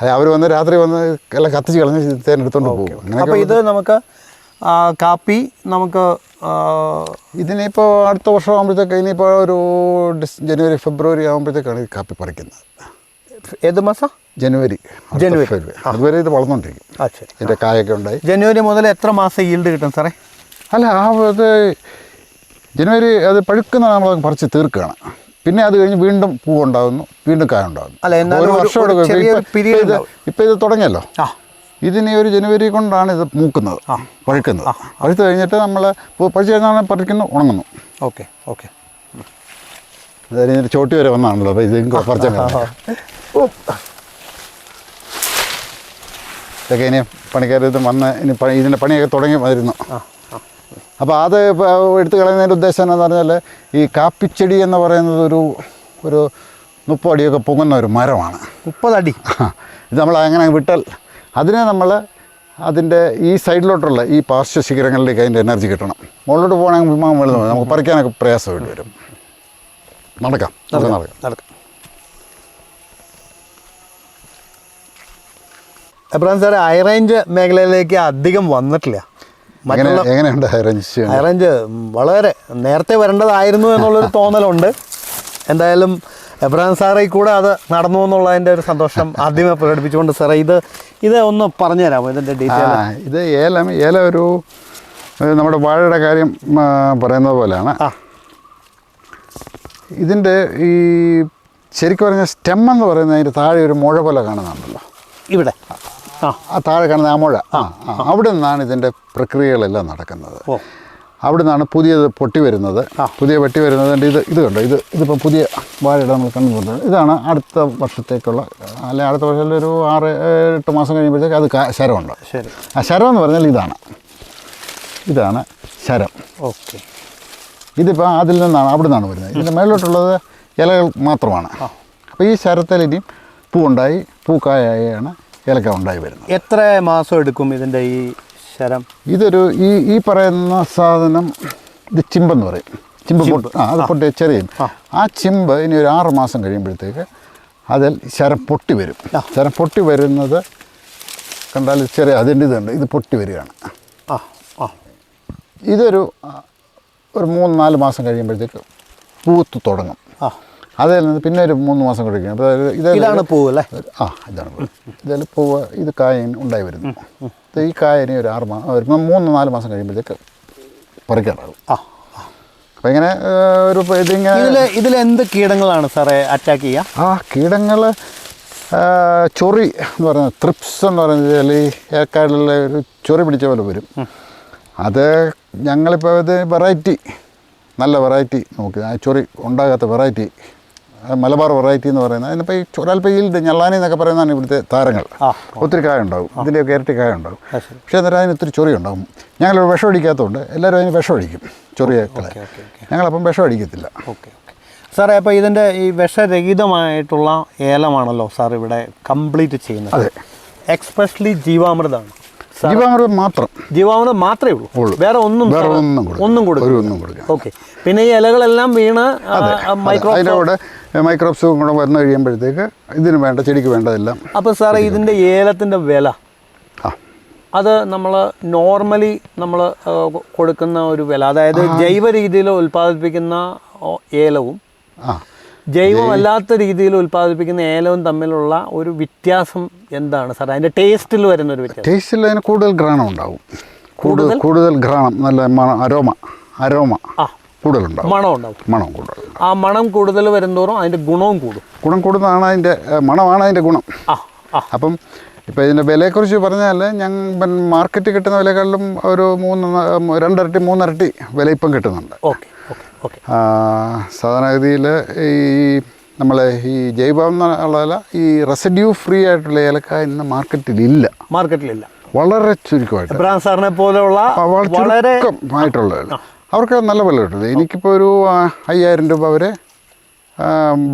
അത് അവർ വന്ന് രാത്രി വന്ന് എല്ലാം കത്തിച്ച് കളഞ്ഞ് തേൻ എടുത്തോണ്ട് പോകും. അപ്പോൾ ഇത് നമുക്ക് കാപ്പി നമുക്ക് ഇതിനിപ്പോൾ അടുത്ത വർഷം ആകുമ്പോഴത്തേക്ക് ഇനിയിപ്പോൾ ഒരു ജനുവരി ഫെബ്രുവരി ആകുമ്പോഴത്തേക്കാണ് ഈ കാപ്പി പറിക്കുന്നത്. ഏത് മാസം? ജനുവരി. ജനുവരി. ഫെബ്രുവരി. അതുവരെ ഇത് വളർന്നുകൊണ്ടിരിക്കും ഇതിന്റെ കായൊക്കെ ഉണ്ടായി. ജനുവരി മുതൽ എത്ര മാസം ഈൽഡ് കിട്ടും സാറേ? അല്ല ആ അത് ജനുവരി അത് പഴുക്കുന്ന നമ്മൾ പറിച്ച് തീർക്കുകയാണ്. പിന്നെ അത് കഴിഞ്ഞ് വീണ്ടും പൂ ഉണ്ടാകുന്നു വീണ്ടും കായ ഉണ്ടാകുന്നു അല്ല, ഒരു വർഷം എടുക്കും ഇപ്പൊ- ഇത് തുടങ്ങിയല്ലോ? ഇതിന് ഒരു ജനുവരി കൊണ്ടാണ് ഇത് മൂക്കുന്നത് പഴുക്കുന്നത്. പഴുത്ത് കഴിഞ്ഞിട്ട് നമ്മൾ പഴുത്ത് കഴിഞ്ഞാൽ പറിക്കുന്നു ഉണങ്ങുന്നു. Okay okay. അത് കഴിഞ്ഞിട്ട് ചോട്ടി വരെ വന്നാണല്ലോ അപ്പോൾ ഇത് പറിച്ച ഇതൊക്കെ ഇനി പണിക്കാർ ഇത് വന്ന് ഇനി ഇതിന്റെ പണിയൊക്കെ തുടങ്ങി വരുന്നു അപ്പോൾ അത് എടുത്തു കളയുന്നതിന്റെ ഉദ്ദേശം എന്ന് പറഞ്ഞാൽ ഈ കാപ്പിച്ചെടി എന്ന് പറയുന്നത് ഒരു ഒരു മുപ്പത് അടിയൊക്കെ പൊങ്ങുന്ന ഒരു മരമാണ്. മുപ്പതടി? ഇത് നമ്മൾ അങ്ങനെ വിട്ടാൽ അതിനെ നമ്മൾ അതിന്റെ ഈ സൈഡിലോട്ടുള്ള ഈ പാർശ്വ ശിഖരങ്ങളിലേക്ക് അതിന്റെ എനർജി കിട്ടണം. മുകളിലോട്ട് പോകണമെങ്കിൽ വിമാനം വെള്ളം നമുക്ക് പറിക്കാനൊക്കെ പ്രയാസം വേണ്ടി വരും. നടക്കാം. നടക്കാം. നടക്കാം. നടക്കാം. അപ്പം സാറേ ഹൈറേഞ്ച് മേഖലയിലേക്ക് അധികം വന്നിട്ടില്ല. എങ്ങനെയുണ്ട് ഹൈറേഞ്ച് ഹൈറേഞ്ച് വളരെ നേരത്തെ വരേണ്ടതായിരുന്നു എന്നുള്ളൊരു തോന്നലുണ്ട്. എന്തായാലും എബ്രഹാം സാറേ കൂടെ അത് നടന്നു എന്നുള്ളതിന്റെ ഒരു സന്തോഷം ആദ്യമേ പ്രകടിപ്പിച്ചുകൊണ്ട് സാറേ ഇത് ഇത് ഒന്ന് പറഞ്ഞു തരാമോ ഇതിന്റെ ഡീറ്റെയിൽ ഇത് ഏലം ഏല ഒരു നമ്മുടെ വാഴയുടെ കാര്യം പറയുന്നത് പോലെയാണ്. ആ. ഇതിന്റെ ഈ ശരിക്കും പറഞ്ഞാൽ സ്റ്റെം എന്ന് പറയുന്നതിന്റെ താഴെ ഒരു മുഴ പോലെ കാണുന്നുണ്ടല്ലോ. ഇവിടെ. ആ. ആ താഴെ കാണുന്ന ആ മുഴ. ആ. അവിടെ നിന്നാണ് ഇതിന്റെ പ്രക്രിയകളെല്ലാം നടക്കുന്നത്. അവിടെ നിന്നാണ് പുതിയത് പൊട്ടി വരുന്നത്. പുതിയ വെട്ടി വരുന്നത് ഇത് ഇത് കണ്ടോ? ഇത് ഇതിപ്പോൾ പുതിയ വാഴയുടെ നമ്മൾ കണ്ടുപോകുന്നത് ഇതാണ് അടുത്ത വർഷത്തേക്കുള്ള അല്ലെ അടുത്ത വർഷത്തിൽ ഒരു ആറ് എട്ട് മാസം കഴിയുമ്പോഴത്തേക്ക് അത് ശരമുണ്ട്. ശരി. ആ ശരം എന്ന് പറഞ്ഞാൽ ഇതാണ്. ഇതാണ് ശരം. ഓക്കെ. ഇതിപ്പോൾ അതിൽ നിന്നാണ് അവിടെ നിന്നാണ് വരുന്നത്. ഇതിന്റെ മേലോട്ടുള്ളത് ഇലകൾ മാത്രമാണ്. അപ്പോൾ ഈ ശരത്തിൽ ഇനിയും പൂവുണ്ടായി പൂക്കായാണ് ഏലക്ക ഉണ്ടായി വരുന്നത്. എത്ര മാസം എടുക്കും ഇതിന്റെ ഈ ശരം? ഇതൊരു ഈ ഈ പറയുന്ന സാധനം ഇത് ചിമ്പെന്ന് പറയും. ചിമ്പ് പൊട്ട് ആ അത് പൊട്ടി ചെറിയ ആ. ചിമ്പ് ഇനി ഒരു ആറ് മാസം കഴിയുമ്പോഴത്തേക്ക് അതിൽ ശരം പൊട്ടി വരും. ശരം പൊട്ടി വരുന്നത് കണ്ടാൽ ചെറിയ അതിന്റെ ഇതുണ്ട്. ഇത് പൊട്ടി വരികയാണ്. ആ ആ. ഇതൊരു ഒരു മൂന്ന് നാല് മാസം കഴിയുമ്പോഴത്തേക്ക് പൂത്ത് തുടങ്ങും. ആ പിന്നെ ഒരു മൂന്ന് മാസം കഴിക്കും അപ്പോൾ ഇതാണ് പൂവ് അല്ലേ? ആ ഇതാണ് പൂവ്. ഇതിൽ പൂവ് ഇത് കായ ഉണ്ടായി വരുന്നു. ഈ കായനി ഒരു ആറ് മാസം ഒരു മൂന്ന് നാല് മാസം കഴിയുമ്പോഴത്തേക്ക് പറിക്കാറാകും. ആ അപ്പം ഇങ്ങനെ ഒരു ഇതിങ്ങനെ ഇതിൽ ഇതിൽ എന്ത് കീടങ്ങളാണ് സാറേ അറ്റാക്ക് ചെയ്യുക ആ കീടങ്ങൾ ചൊറി എന്ന് പറയുന്നത് ത്രിപ്സ് എന്ന് പറയുന്നത് ഈ ഏക്കാടിലുള്ള ഒരു ചൊറി പിടിച്ച പോലെ വരും. അത് ഞങ്ങളിപ്പോൾ ഇത് വെറൈറ്റി നല്ല വെറൈറ്റി നോക്കി. ആ ചൊറി ഉണ്ടാകാത്ത വെറൈറ്റി മലബാർ വെറൈറ്റി എന്ന് പറയുന്നത്. അതിനിപ്പോൾ ഈ ഈൽഡ് ഞള്ളാനി എന്നൊക്കെ പറയുന്നതാണ് ഇവിടുത്തെ താരങ്ങൾ. ഒത്തിരി കായ ഉണ്ടാവും. ഇതിന്റെയൊക്കെ ഇരട്ടി കായ ഉണ്ടാവും. പക്ഷേ അന്നേരം അതിന് ഒത്തിരി ചൊറി ഉണ്ടാവും. ഞങ്ങൾ വിഷം അടിക്കാത്തതുകൊണ്ട് എല്ലാവരും അതിന് വിഷം അടിക്കും. ചൊറിയ ഞങ്ങളപ്പം വിഷം അടിക്കത്തില്ല. Okay okay. സാറേ അപ്പോൾ ഇതിന്റെ ഈ വിഷരഹിതമായിട്ടുള്ള ഏലമാണല്ലോ സാർ ഇവിടെ കംപ്ലീറ്റ് ചെയ്യുന്നത്? അതെ. എക്സ്പെഷ്യലി ജീവാമൃതമാണ് ജീവാമൃതം മാത്രം. ജീവാമൃതം മാത്രമേ ഉള്ളൂ. വേറെ ഒന്നും വേറെ ഒന്നും. ഒന്നും കൊടുക്കും ഒന്നും കൊടുക്കില്ല. ഓക്കെ. പിന്നെ ഈ ഇലകളെല്ലാം വീണ് മൈക്രോ അതിന്റെ കൂടെ മൈക്രോബ്സും കൂടെ വന്നു കഴിയുമ്പോഴത്തേക്ക് ഇതിന് വേണ്ട ചെടിക്ക് വേണ്ടതെല്ലാം അപ്പോൾ സാറേ ഇതിന്റെ ഏലത്തിന്റെ വില അത് നമ്മൾ നോർമലി നമ്മൾ കൊടുക്കുന്ന ഒരു വില അതായത് ജൈവ രീതിയിൽ ഉൽപ്പാദിപ്പിക്കുന്ന ഏലവും ജൈവമല്ലാത്ത രീതിയിൽ ഉൽപ്പാദിപ്പിക്കുന്ന ഏലവും തമ്മിലുള്ള ഒരു വ്യത്യാസം എന്താണ് സാർ അതിന്റെ ടേസ്റ്റിൽ വരുന്ന ഒരു വ്യത്യാസം. ടേസ്റ്റിൽ അതിന് കൂടുതൽ ഗ്രഹണം ഉണ്ടാവും. കൂടുതൽ? കൂടുതൽ ഗ്രഹണം നല്ല അരോമ അരോമ ആ. കൂടുതലുണ്ടാവും. മണം ഉണ്ടാവും. മണം കൂടുതൽ ആ മണം കൂടുതൽ വരുന്തോറും അതിന്റെ ഗുണവും കൂടും. ഗുണം കൂടുന്നതാണ് അതിന്റെ മണമാണ് അതിന്റെ ഗുണം. അപ്പം ഇപ്പോൾ ഇതിന്റെ വിലയെക്കുറിച്ച് പറഞ്ഞാൽ ഞങ്ങൾ മാർക്കറ്റ് കിട്ടുന്ന വിലകളിലും ഒരു മൂന്ന് രണ്ടരട്ടി മൂന്നരട്ടി വില ഇപ്പം കിട്ടുന്നുണ്ട്. ഓക്കെ. സാധാരണഗതിയിൽ ഈ നമ്മളെ ഈ ജൈവം എന്നുള്ള ഈ റെസിഡ്യൂ ഫ്രീ ആയിട്ടുള്ള ഏലക്ക ഇന്ന് മാർക്കറ്റിൽ ഇല്ല മാർക്കറ്റിലില്ല. വളരെ ചുരുക്കമായിട്ട്. സാറിനെ പോലെയുള്ള വളരെ അവർക്ക് നല്ല വില കിട്ടുന്നത് എനിക്കിപ്പോൾ ഒരു അയ്യായിരം രൂപ വരെ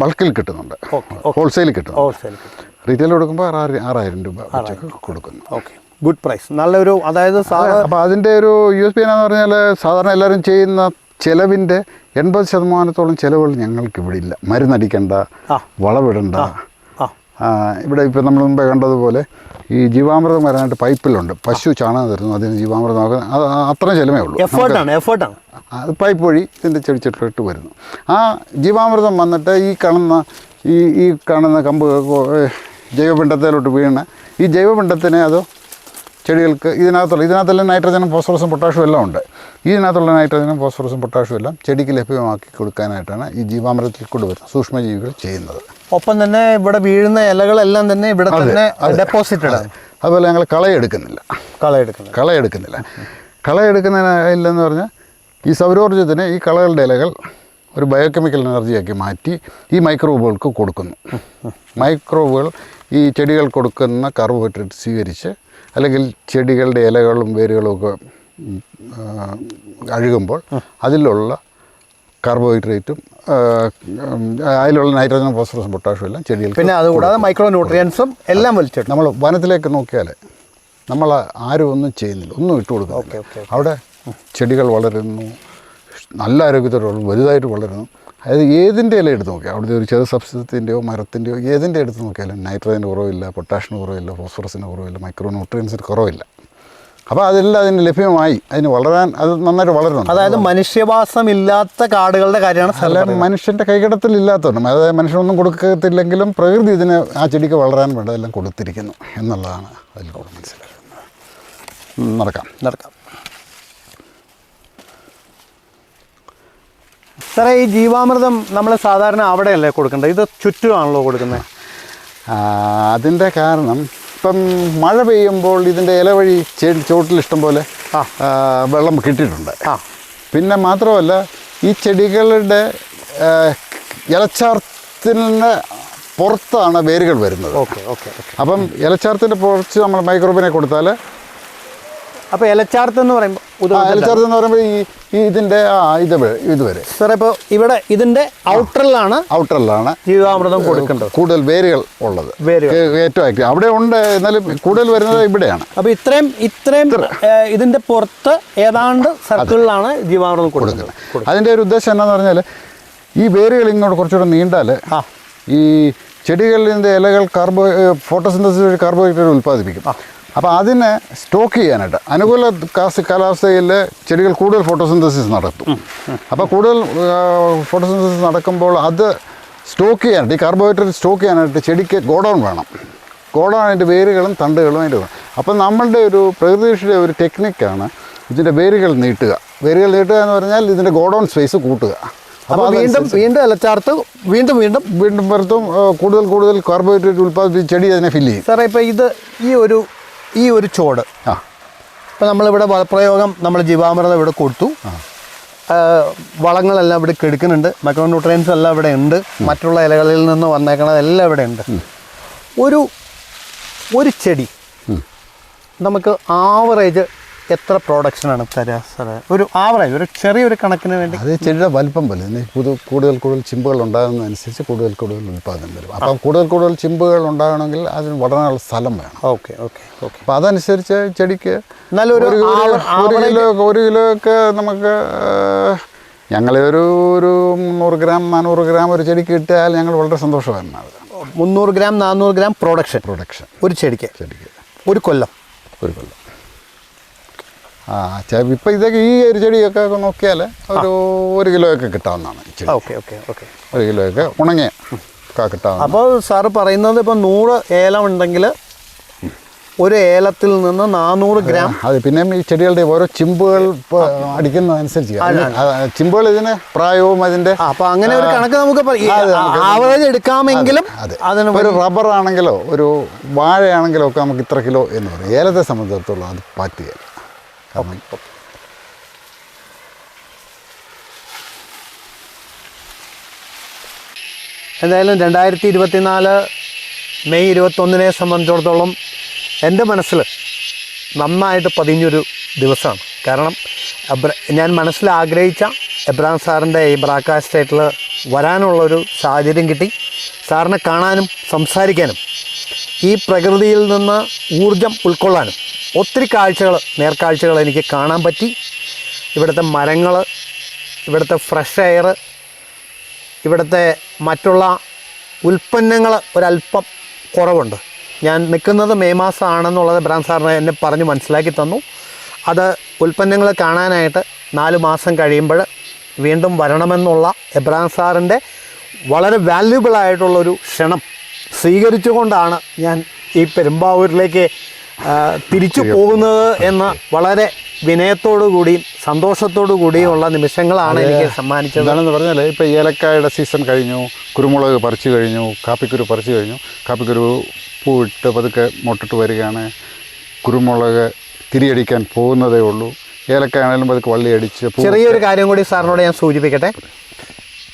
ബൾക്കിൽ കിട്ടുന്നുണ്ട്. ഹോൾസെയിൽ കിട്ടുന്നു ഹോൾസെയിൽ റീറ്റെയിൽ കൊടുക്കുമ്പോൾ ആറായിരം രൂപ വെച്ചൊക്കെ കൊടുക്കുന്നു. ഓക്കെ. Good price. നല്ലൊരു അതായത് അപ്പോൾ അതിന്റെ ഒരു യു എസ് പി എന്നാന്ന് പറഞ്ഞാൽ സാധാരണ എല്ലാവരും ചെയ്യുന്ന ചിലവിന്റെ എൺപത് ശതമാനത്തോളം ചിലവുകൾ ഞങ്ങൾക്ക് ഇവിടെ ഇല്ല മരുന്നടിക്കണ്ട വളവിടണ്ട ഇവിടെ ഇപ്പോൾ നമ്മൾ മുമ്പേ കണ്ടതുപോലെ ഈ ജീവാമൃതം വരാനായിട്ട് പൈപ്പിലുണ്ട്. പശു ചാണകം തരുന്നു അതിന് ജീവാമൃതം അത് അത്ര ചിലമേ ഉള്ളൂ. അത് പൈപ്പ് വഴി ഇതിന്റെ ചെടിച്ചിട്ടിട്ട് വരുന്നു. ആ ജീവാമൃതം വന്നിട്ട് ഈ കാണുന്ന ഈ ഈ കാണുന്ന കമ്പ് ജൈവപിണ്ഡത്തിലോട്ട് വീണ് ഈ ജൈവപിണ്ടത്തിനെ അത് ചെടികൾക്ക് ഇതിനകത്തുള്ള ഇതിനകത്തെല്ലാം നൈട്രജനും ഫോസ്ഫറസും പൊട്ടാഷ്യം എല്ലാം ഉണ്ട്. ഇതിനകത്തുള്ള നൈട്രജനും ഫോസ്ഫറസും പൊട്ടാഷ്യം എല്ലാം ചെടിക്ക് ലഭ്യമാക്കി കൊടുക്കാനായിട്ടാണ് ഈ ജീവാമൃതത്തിൽ കൊണ്ടുവരുന്നത് സൂക്ഷ്മജീവികൾ ചെയ്യുന്നത്. ഒപ്പം തന്നെ ഇവിടെ വീഴുന്ന ഇലകളെല്ലാം തന്നെ ഇവിടെ തന്നെ ഡെപ്പോസിറ്റഡ് അതുപോലെ ഞങ്ങൾ കളയെടുക്കുന്നില്ല. കളയെടുക്കുന്നില്ല. കളയെടുക്കുന്നില്ല കളയെടുക്കുന്നതില്ലെന്ന് പറഞ്ഞാൽ ഈ സൗരോർജത്തിന് ഈ കളകളുടെ ഇലകൾ ഒരു ബയോകെമിക്കൽ എനർജിയാക്കി മാറ്റി ഈ മൈക്രോബുകൾക്ക് കൊടുക്കുന്നു. മൈക്രോബുകൾ ഈ ചെടികൾ കൊടുക്കുന്ന കാർബോഹൈഡ്രേറ്റ് സ്വീകരിച്ച് അല്ലെങ്കിൽ ചെടികളുടെ ഇലകളും വേരുകളും ഒക്കെ അഴുകുമ്പോൾ അതിലുള്ള കാർബോഹൈഡ്രേറ്റും അതിലുള്ള നൈട്രജനും ഫോസ്ഫറസും പൊട്ടാഷും എല്ലാം ചെടിയിൽ പിന്നെ അതുകൂടാതെ മൈക്രോ ന്യൂട്രിയൻസും എല്ലാം വലിച്ചിട്ട് നമ്മൾ വനത്തിലേക്ക് നോക്കിയാൽ നമ്മൾ ആരും ഒന്നും ചെയ്യുന്നില്ല ഒന്നും ഇട്ട് ഓക്കെ. അവിടെ ചെടികൾ വളരുന്നു നല്ല ആരോഗ്യത്തോടെ വലുതായിട്ട് വളരുന്നു. അതായത് ഏതിന്റെ ഇല എടുത്ത് നോക്കിയാൽ അവിടുത്തെ ഒരു ചെറു സബ്സിഡത്തിന്റെയോ മരത്തിന്റെയോ ഏതിന്റെ എടുത്ത് നോക്കിയാലും നൈട്രജന്റെ കുറവില്ല പൊട്ടാഷിന് കുറവില്ല ഫോസ്ഫറസിന് കുറവില്ല മൈക്രോ ന്യൂട്രിയൻസിന് കുറവില്ല. അപ്പോൾ അതെല്ലാം അതിന് ലഭ്യമായി. അതിന് വളരാൻ അത് നന്നായിട്ട് വളരുന്നുണ്ട് അതായത് മനുഷ്യവാസമില്ലാത്ത കാടുകളുടെ കാര്യമാണ് സ്ഥലം അല്ല മനുഷ്യന്റെ കൈകടത്തിൽ ഇല്ലാത്തതുകൊണ്ട് അതായത് മനുഷ്യനൊന്നും കൊടുക്കത്തില്ലെങ്കിലും പ്രകൃതി ഇതിന് ആ ചെടിക്ക് വളരാൻ വേണ്ടതെല്ലാം കൊടുത്തിരിക്കുന്നു എന്നുള്ളതാണ് അതിൽ കൂടെ മനസ്സിലാക്കുന്നത്. നടക്കാം. നടക്കാം. സാറേ ഈ ജീവാമൃതം നമ്മൾ സാധാരണ അവിടെയല്ലേ കൊടുക്കേണ്ടത്? ഇത് ചുറ്റുമാണല്ലോ കൊടുക്കുന്നത്? അതിന്റെ കാരണം ഇപ്പം മഴ പെയ്യുമ്പോൾ ഇതിന്റെ ഇല വഴി ചെടി ചോട്ടിൽ ഇഷ്ടം പോലെ ആ. ആ, വെള്ളം കിട്ടിയിട്ടുണ്ട്. പിന്നെ മാത്രമല്ല ഈ ചെടികളുടെ ഇലച്ചാർത്തിന്റെ ഇലച്ചാർത്തിന് പുറത്താണ് വേരുകൾ വരുന്നത്. ഓക്കെ ഓക്കെ അപ്പം ഇലച്ചാർത്തിന്റെ പുറത്ത് നമ്മൾ മൈക്രോബിനെ കൊടുത്താൽ അപ്പോൾ ഇലച്ചാർത്ത് എന്ന് പറയുമ്പോൾ ഇലച്ചാർത്ത് എന്ന് പറയുമ്പോൾ ഈ ഈ ഇതിന്റെ ആ ഇത് വരെ ഇതുവരെ. സാറേ ഇപ്പോൾ ഇവിടെ ഇതിന്റെ ഔട്ടറിലാണ് ഔട്ടറിലാണ് ജീവാമൃതം കൊടുക്കേണ്ടത്. കൂടുതൽ വേരുകൾ ഉള്ളത്. ഏറ്റവും ആക്റ്റീവ് അവിടെ ഉണ്ട് എന്നാലും കൂടുതൽ വരുന്നത് ഇവിടെയാണ്. അപ്പോൾ ഇത്രയും ഇത്രയും ഇതിന്റെ ഇതിന്റെ പുറത്ത് ഏതാണ്ട് സർക്കിളിലാണ് ജീവാമൃതം കൊടുക്കുന്നത്. അതിന്റെ ഒരു ഉദ്ദേശം എന്താണെന്ന് പറഞ്ഞാൽ ഈ വേരുകൾ ഇങ്ങോട്ട് കുറച്ചുകൂടെ നീണ്ടാൽ ആ. ഈ ചെടികളിന്റെ ഇലകൾ കാർബോ ഫോട്ടോസിന്തസിസ് വഴി കാർബോഹൈഡ്രേറ്റ് ഉൽപ്പാദിപ്പിക്കും. അപ്പോൾ അതിനെ സ്റ്റോക്ക് ചെയ്യാനായിട്ട് അനുകൂല കാലാവസ്ഥയിൽ ചെടികൾ കൂടുതൽ ഫോട്ടോസിന്തസിസ് നടത്തും. അപ്പോൾ കൂടുതൽ ഫോട്ടോസിന്തസിസ് നടക്കുമ്പോൾ അത് സ്റ്റോക്ക് ചെയ്യാനായിട്ട് ഈ കാർബോഹൈഡ്രേറ്റ് സ്റ്റോക്ക് ചെയ്യാനായിട്ട് ചെടിക്ക് ഗോഡൗൺ വേണം. ഗോഡൗൺ അതിന്റെ വേരുകളും തണ്ടുകളും അതിന്റെ വേണം. അപ്പം നമ്മളുടെ ഒരു പ്രകൃതിയുടെ ഒരു ടെക്നിക്കാണ് ഇതിന്റെ വേരുകൾ നീട്ടുക. വേരുകൾ നീട്ടുക എന്ന് പറഞ്ഞാൽ ഇതിന്റെ ഗോഡൗൺ സ്പേസ് കൂട്ടുക. അപ്പോൾ വീണ്ടും വീണ്ടും ഇലച്ചാർത്ത് വീണ്ടും വീണ്ടും വീണ്ടും പുറത്തും കൂടുതൽ കൂടുതൽ കാർബോഹൈഡ്രേറ്റ് ഉൽപ്പാദിപ്പിച്ച് ചെടി അതിനെ ഫില്ല് ചെയ്യും. സാറേ ഇപ്പോൾ ഇത് ഈ ഒരു ഈ ഒരു ചോട്. ആ. ഇപ്പം നമ്മളിവിടെ പ്രയോഗം നമ്മൾ ജീവാമൃതം ഇവിടെ കൊടുത്തു. വളങ്ങളെല്ലാം ഇവിടെ കെടുക്കുന്നുണ്ട്. മൈക്രോ ന്യൂട്രിയൻസ് എല്ലാം ഇവിടെ ഉണ്ട്. മറ്റുള്ള ഇലകളിൽ നിന്ന് വന്നേക്കണതെല്ലാം ഇവിടെ ഉണ്ട്. ഒരു ഒരു ചെടി നമുക്ക് ആവറേജ് എത്ര പ്രൊഡക്ഷനാണ് തരാ സാറേ? ഒരു ആവറേജ് ഒരു ചെറിയൊരു കണക്കിന് വേണ്ടി അത് ചെടിയുടെ വലിപ്പം പോലെ. കൂടുതൽ കൂടുതൽ ചിമ്പുകൾ ഉണ്ടാകുന്നതനുസരിച്ച് കൂടുതൽ കൂടുതൽ ഉൽപ്പാദനം വരും. അപ്പം കൂടുതൽ കൂടുതൽ ചിമ്പുകൾ ഉണ്ടാകണമെങ്കിൽ അതിന് വളരാനുള്ള സ്ഥലം വേണം. Okay okay okay. അപ്പം അതനുസരിച്ച് ചെടിക്ക് നല്ലൊരു ഒരു കിലോ ഒരു കിലോ ഒക്കെ നമുക്ക് ഞങ്ങളൊരു ഒരു ഒരു മുന്നൂറ് ഗ്രാം നാനൂറ് ഗ്രാം ഒരു ചെടിക്ക് കിട്ടിയാൽ ഞങ്ങൾ വളരെ സന്തോഷമായിരുന്നു അത്. മുന്നൂറ് ഗ്രാം നാനൂറ് ഗ്രാം പ്രൊഡക്ഷൻ പ്രൊഡക്ഷൻ ഒരു ചെടിക്ക്. ചെടിക്ക്. ഒരു കൊല്ലം. ഒരു കൊല്ലം. ആ ഇപ്പം ഇതൊക്കെ ഈ ഒരു ചെടിയൊക്കെ നോക്കിയാൽ ഒരു ഒരു കിലോ ഒക്കെ കിട്ടാവുന്നതാണ് ഓക്കെ ഓക്കെ ഓക്കെ. ഒരു കിലോ ഒക്കെ ഉണങ്ങിയ കിട്ടാവുന്ന അപ്പോൾ സാറ് പറയുന്നത് ഇപ്പൊ നൂറ് ഏലം ഉണ്ടെങ്കിൽ ഒരു ഏലത്തിൽ നിന്ന് നാനൂറ് ഗ്രാം അത് പിന്നെ ഈ ചെടികളുടെ ഓരോ ചിമ്പുകൾ അടിക്കുന്നതനുസരിച്ച് ചിമ്പുകൾ ഇതിന് പ്രായവും അതിന്റെ അപ്പൊ അപ്പോൾ അങ്ങനെ ഒരു കണക്ക് നമുക്ക് ആവറേജ് എടുക്കാമെങ്കിലും അതെ അതിന് ഒരു റബ്ബർ ആണെങ്കിലോ ഒരു വാഴയാണെങ്കിലോ ഒക്കെ നമുക്ക് ഇത്ര കിലോ എന്ന് പറയും. ഏലത്തെ സംബന്ധിച്ചിടത്തോളം അത് പറ്റുകയില്ല കാരണം. എന്തായാലും രണ്ടായിരത്തി ഇരുപത്തിനാല് മെയ് ഇരുപത്തൊന്നിനെ സംബന്ധിച്ചിടത്തോളം എന്റെ മനസ്സിൽ നന്നായിട്ട് പതിഞ്ഞൊരു ദിവസമാണ്. കാരണം ഞാൻ മനസ്സിൽ ആഗ്രഹിച്ച എബ്രാം സാറിന്റെ ഈ ബ്രാക്കാ സ്റ്റേറ്റിൽ വരാനുള്ളൊരു സാഹചര്യം കിട്ടി. സാറിനെ കാണാനും സംസാരിക്കാനും ഈ പ്രകൃതിയിൽ നിന്ന് ഊർജം ഉൾക്കൊള്ളാനും ഒത്തിരി കാഴ്ചകൾ നേർക്കാഴ്ചകൾ എനിക്ക് കാണാൻ പറ്റി. ഇവിടുത്തെ മരങ്ങൾ ഇവിടുത്തെ ഫ്രഷ് എയർ ഇവിടുത്തെ മറ്റുള്ള ഉൽപ്പന്നങ്ങൾ ഒരല്പം കുറവുണ്ട്. ഞാൻ നിൽക്കുന്നത് മെയ് മാസമാണെന്നുള്ളത് ബ്രാൻ സാറിനെ എന്നെ പറഞ്ഞ് മനസ്സിലാക്കി തന്നു. അത് ഉൽപ്പന്നങ്ങൾ കാണാനായിട്ട് നാല് മാസം കഴിയുമ്പോൾ വീണ്ടും വരണമെന്നുള്ള എബ്രാൻ സാറിന്റെ വളരെ വാല്യുബിൾ ആയിട്ടുള്ളൊരു ക്ഷണം സ്വീകരിച്ചുകൊണ്ടാണ് ഞാൻ ഈ പെരുമ്പാവൂരിലേക്ക് തിരിച്ചു പോകുന്നത് എന്ന വളരെ വിനയത്തോടു കൂടിയും സന്തോഷത്തോടു കൂടിയുള്ള നിമിഷങ്ങളാണ് എനിക്ക് സമ്മാനിച്ചത്. എന്താണെന്ന് പറഞ്ഞാൽ ഇപ്പോൾ ഏലക്കായുടെ സീസൺ കഴിഞ്ഞു കുരുമുളക് പറിച്ചു കഴിഞ്ഞു കാപ്പിക്കുരു പറിച്ചു കഴിഞ്ഞു. കാപ്പിക്കുരു പൂവിട്ട് പതുക്കെ മുട്ടിട്ട് വരികയാണ്. കുരുമുളക് തിരിയടിക്കാൻ പോകുന്നതേ ഉള്ളൂ. ഏലക്കായാണേലും പതുക്കെ വള്ളി അടിച്ച് ചെറിയൊരു കാര്യം കൂടി സാറിനോട് ഞാൻ സൂചിപ്പിക്കട്ടെ.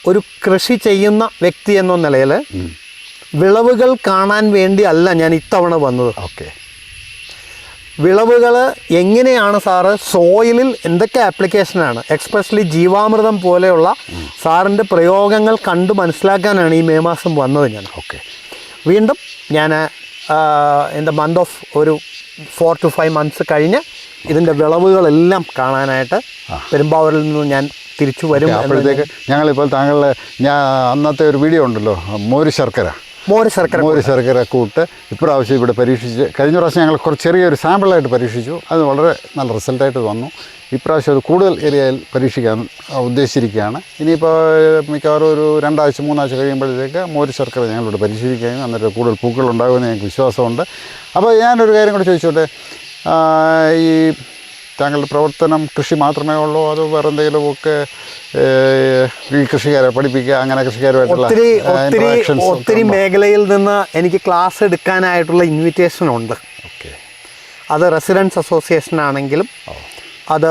ഒരു കൃഷി ചെയ്യുന്ന വ്യക്തി എന്ന നിലയിൽ വിളവുകൾ കാണാൻ വേണ്ടി അല്ല ഞാൻ ഇത്തവണ വന്നത്. ഓക്കെ. വിളവുകൾ എങ്ങനെയാണ് സാറ് സോയിലിൽ എന്തൊക്കെ ആപ്ലിക്കേഷനാണ്? എക്സ്പെഷ്യലി ജീവാമൃതം പോലെയുള്ള സാറിന്റെ പ്രയോഗങ്ങൾ കണ്ട് മനസ്സിലാക്കാനാണ് ഈ മെയ് മാസം വന്നത് ഞാൻ. ഓക്കെ. വീണ്ടും ഞാൻ ഇൻ ദ മന്ത് ഓഫ് ഒരു ഫോർ ടു ഫൈവ് മന്ത്സ് കഴിഞ്ഞ് ഇതിന്റെ വിളവുകളെല്ലാം കാണാനായിട്ട് പെരുമ്പാവൂരിൽ നിന്ന് ഞാൻ തിരിച്ചു വരും അപ്പോഴത്തേക്ക് ഞങ്ങളിപ്പോൾ താങ്കളുടെ ഞാൻ അന്നത്തെ ഒരു വീഡിയോ ഉണ്ടല്ലോ മോര് ശർക്കര. മോര് ശർക്കര മോര് ശർക്കര കൂട്ട്. ഇപ്രാവശ്യം ഇവിടെ പരീക്ഷിച്ച് കഴിഞ്ഞ പ്രാവശ്യം ഞങ്ങൾ കുറച്ച് ചെറിയൊരു സാമ്പിളായിട്ട് പരീക്ഷിച്ചു. അത് വളരെ നല്ല റിസൾട്ടായിട്ട് വന്നു. ഇപ്രാവശ്യം അത് കൂടുതൽ ഏരിയയിൽ പരീക്ഷിക്കാൻ ഉദ്ദേശിച്ചിരിക്കുകയാണ്. ഇനിയിപ്പോൾ മിക്കവാറും ഒരു രണ്ടാഴ്ച മൂന്നാഴ്ച കഴിയുമ്പോഴത്തേക്ക് മോര് ശർക്കര ഞങ്ങളിവിടെ പരീക്ഷിക്കുകയും അന്നേരം കൂടുതൽ പൂക്കൾ ഉണ്ടാകുമെന്ന് ഞങ്ങൾക്ക് വിശ്വാസമുണ്ട്. അപ്പോൾ ഞാനൊരു കാര്യം കൂടി ചോദിച്ചോട്ടെ? ഈ താങ്കളുടെ പ്രവർത്തനം കൃഷി മാത്രമേ ഉള്ളൂ? അതോ വേറെ എന്തെങ്കിലുമൊക്കെ ഒക്കെ ഈ കൃഷിക്കാരെ പഠിപ്പിക്കുക അങ്ങനെ കൃഷിക്കാരുമായിട്ടുള്ള ഒത്തിരി ഒത്തിരി ഒത്തിരി? മേഖലയിൽ നിന്ന് എനിക്ക് ക്ലാസ് എടുക്കാനായിട്ടുള്ള ഇൻവിറ്റേഷൻ ഉണ്ട്. ഓക്കെ. അത് റെസിഡൻസ് അസോസിയേഷൻ ആണെങ്കിലും അത്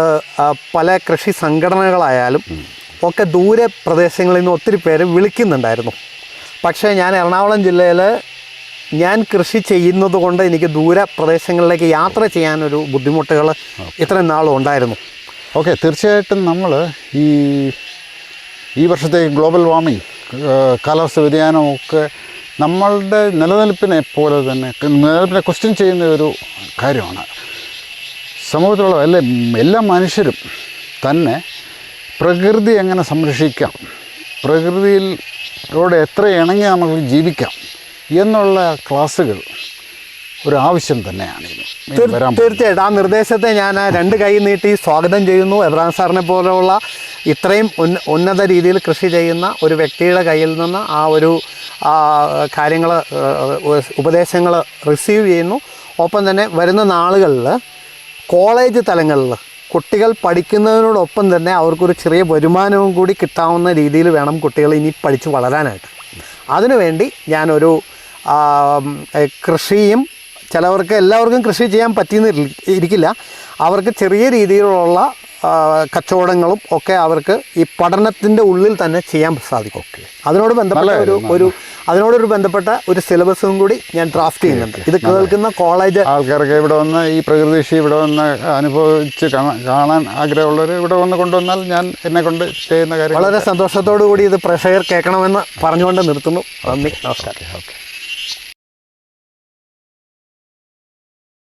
പല കൃഷി സംഘടനകളായാലും ഒക്കെ ദൂരെ പ്രദേശങ്ങളിൽ നിന്ന് ഒത്തിരി പേര് വിളിക്കുന്നുണ്ടായിരുന്നു. പക്ഷേ ഞാൻ എറണാകുളം ജില്ലയിൽ ഞാൻ കൃഷി ചെയ്യുന്നത് കൊണ്ട് എനിക്ക് ദൂര പ്രദേശങ്ങളിലേക്ക് യാത്ര ചെയ്യാനൊരു ബുദ്ധിമുട്ടുകൾ ഇത്രയും നാളും ഉണ്ടായിരുന്നു. ഓക്കെ തീർച്ചയായിട്ടും നമ്മൾ ഈ ഈ വർഷത്തെ ഗ്ലോബൽ വാർമിംഗ് കാലാവസ്ഥ വ്യതിയാനമൊക്കെ നമ്മളുടെ നിലനിൽപ്പിനെ പോലെ തന്നെ നിലനിൽപ്പിനെ ക്വസ്റ്റ്യൻ ചെയ്യുന്ന ഒരു കാര്യമാണ്. സമൂഹത്തിലുള്ള എല്ലാ എല്ലാ മനുഷ്യരും തന്നെ പ്രകൃതി എങ്ങനെ സംരക്ഷിക്കാം? പ്രകൃതിയിലൂടെ എത്ര ഇണങ്ങി നമുക്ക് ജീവിക്കാം? എന്നുള്ള ക്ലാസ്സുകൾ ഒരു ആവശ്യം തന്നെയാണ്. തീർച്ചയായിട്ടും. ആ നിർദ്ദേശത്തെ ഞാൻ രണ്ട് കൈ നീട്ടി സ്വാഗതം ചെയ്യുന്നു. എബ്രാൻ സാറിനെ പോലെയുള്ള ഇത്രയും ഉന്ന ഉന്നത രീതിയിൽ കൃഷി ചെയ്യുന്ന ഒരു വ്യക്തിയുടെ കയ്യിൽ നിന്ന് ആ ഒരു കാര്യങ്ങൾ ഉപദേശങ്ങൾ റിസീവ് ചെയ്യുന്നു. ഒപ്പം തന്നെ വരുന്ന നാളുകളിൽ കോളേജ് തലങ്ങളിൽ കുട്ടികൾ പഠിക്കുന്നതിനോടൊപ്പം തന്നെ അവർക്കൊരു ചെറിയ വരുമാനവും കൂടി കിട്ടാവുന്ന രീതിയിൽ വേണം കുട്ടികൾ ഇനി പഠിച്ച് വളരാനായിട്ട്. അതിനുവേണ്ടി ഞാനൊരു കൃഷിയും ചിലവർക്ക് എല്ലാവർക്കും കൃഷി ചെയ്യാൻ പറ്റിയെന്ന് ഇരിക്കില്ല. അവർക്ക് ചെറിയ രീതിയിലുള്ള കച്ചവടങ്ങളും ഒക്കെ അവർക്ക് ഈ പഠനത്തിന്റെ ഉള്ളിൽ തന്നെ ചെയ്യാൻ സാധിക്കും അതിനോട് ബന്ധപ്പെട്ട ഒരു ഒരു അതിനോടൊരു ബന്ധപ്പെട്ട ഒരു സിലബസും കൂടി ഞാൻ ഡ്രാഫ്റ്റ് ചെയ്യുന്നുണ്ട്. ഇത് കേൾക്കുന്ന കോളേജ് ആൾക്കാർക്ക് ഇവിടെ വന്ന് ഈ പ്രകൃതി ഇവിടെ വന്ന് അനുഭവിച്ച് കാണാൻ കാണാൻ ആഗ്രഹമുള്ളവർ ഇവിടെ വന്ന് കൊണ്ടുവന്നാൽ ഞാൻ എന്നെ കൊണ്ട് ചെയ്യുന്ന കാര്യം വളരെ സന്തോഷത്തോടു കൂടി ഇത് പ്രഷയർ കേൾക്കണമെന്ന് പറഞ്ഞുകൊണ്ട് നിർത്തുന്നു. നന്ദി നമസ്കാരം. ഓക്കെ.